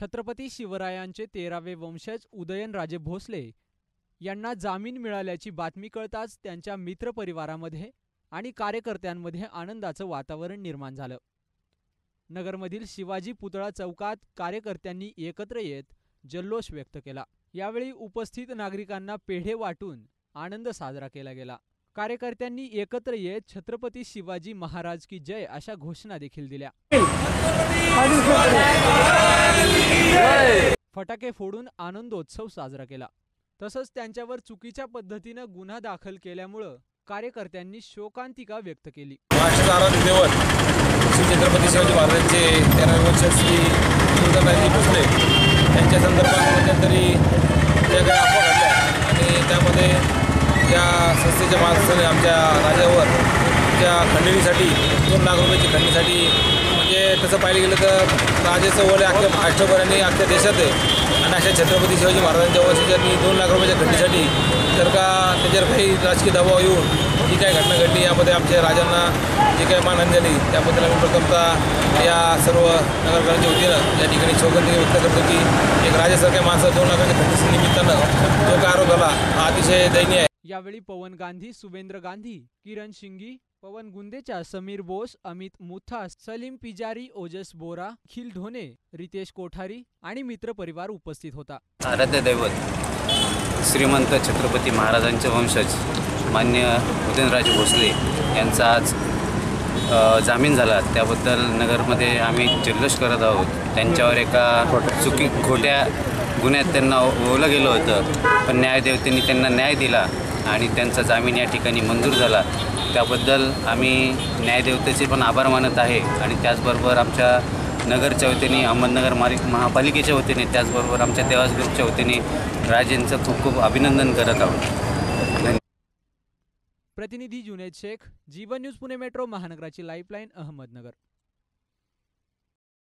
छत्रपती शिवरायांचे तेरावे वंशज उदयनराजे भोसले यांना जामीन मिळाल्याची बातमी कळताच त्यांच्या मित्रपरिवारामध्ये आणि कार्यकर्त्यांमध्ये आनंदाचं वातावरण निर्माण झालं. नगरमधील शिवाजी पुतळा चौकात कार्यकर्त्यांनी एकत्र येत जल्लोष व्यक्त केला. यावेळी उपस्थित नागरिकांना पेढे वाटून आनंद साजरा केला गेला. कार्यकर्त्यांनी एकत्र येत छत्रपती शिवाजी महाराज की जय अशा घोषणा देखील दिल्या. फटाके फोडून आनंदोत्सव साजरा केला. तसंच त्यांच्यावर चुकीच्या पद्धतीनं गुन्हा दाखल केल्यामुळं कार्यकर्त्यांनी शोकांतिका व्यक्त केली. महाराष्ट्राचा आराध्य दैवत श्री छत्रपती शिवाजी महाराजांचे तेरावे वर्ष श्री सुंदरराजे भोसले यांच्या संदर्भात मध्यंतरी ज्या काही अफवा घडल्या आणि त्यामध्ये त्या संस्थेच्या माणसाने आमच्या राजावर त्या खंडणीसाठी दोन लाख रुपयाची खंडणीसाठी तसं पाहिलं गेलं तर राजेचं वय अख्ख्या महाराष्ट्रभर आणि अख्ख्या देशात आहे. आणि अशा छत्रपती शिवाजी महाराजांच्या वर्षी त्यांनी दोन लाख रुपयाच्या खंडणीसाठी तर का त्याच्यावर काही राजकीय दबाव येऊन जी काय घटना घडली यामध्ये आमच्या राजांना जी काही मानहानी झाली त्याबद्दल आम्ही प्रथमतः या सर्व नगरकरांच्या वतीनं या ठिकाणी चौकशी व्यक्त करतो की एक राजासारख्या माणसं दोन लाखाच्या खंडणी निमित्तानं जो काय आरोप झाला हा अतिशय दयनीय आहे. यावेळी पवन गांधी सुवेंद्र गांधी किरण शिंगी पवन गुंदेचा समीर बोस अमित मुथास सलीम पिजारी ओजस बोरा खिल धोने रितेश कोठारी आणि मित्र परिवार उपस्थित होता. आराध्य दैवत श्रीमंत छत्रपती महाराजांचे वंशज मान्य उदयनराजे भोसले यांचा आज जामीन झाला. त्याबद्दल नगरमध्ये आम्ही जल्लोष करत आहोत. त्यांच्यावर एका चुकी खोट्या गुन्ह्यात त्यांना ओवलं गेलं होतं. पण न्यायदेवतेने त्यांना न्याय दिला आणि त्यांचा जामीन या ठिकाणी मंजूर झाला. त्याबद्दल आम्ही न्यायदेवतेचे पण आभार मानत आहे आणि त्याचबरोबर आमच्या नगरच्या वतीने अहमदनगर मालिक महापालिकेच्या वतीने त्याचबरोबर आमच्या देवास ग्रुपच्या वतीने राजेंचं खूप खूप अभिनंदन करत आहोत. प्रतिनिधी जुनेद शेख जीवन न्यूज पुणे मेट्रो महानगराची लाईफलाईन अहमदनगर.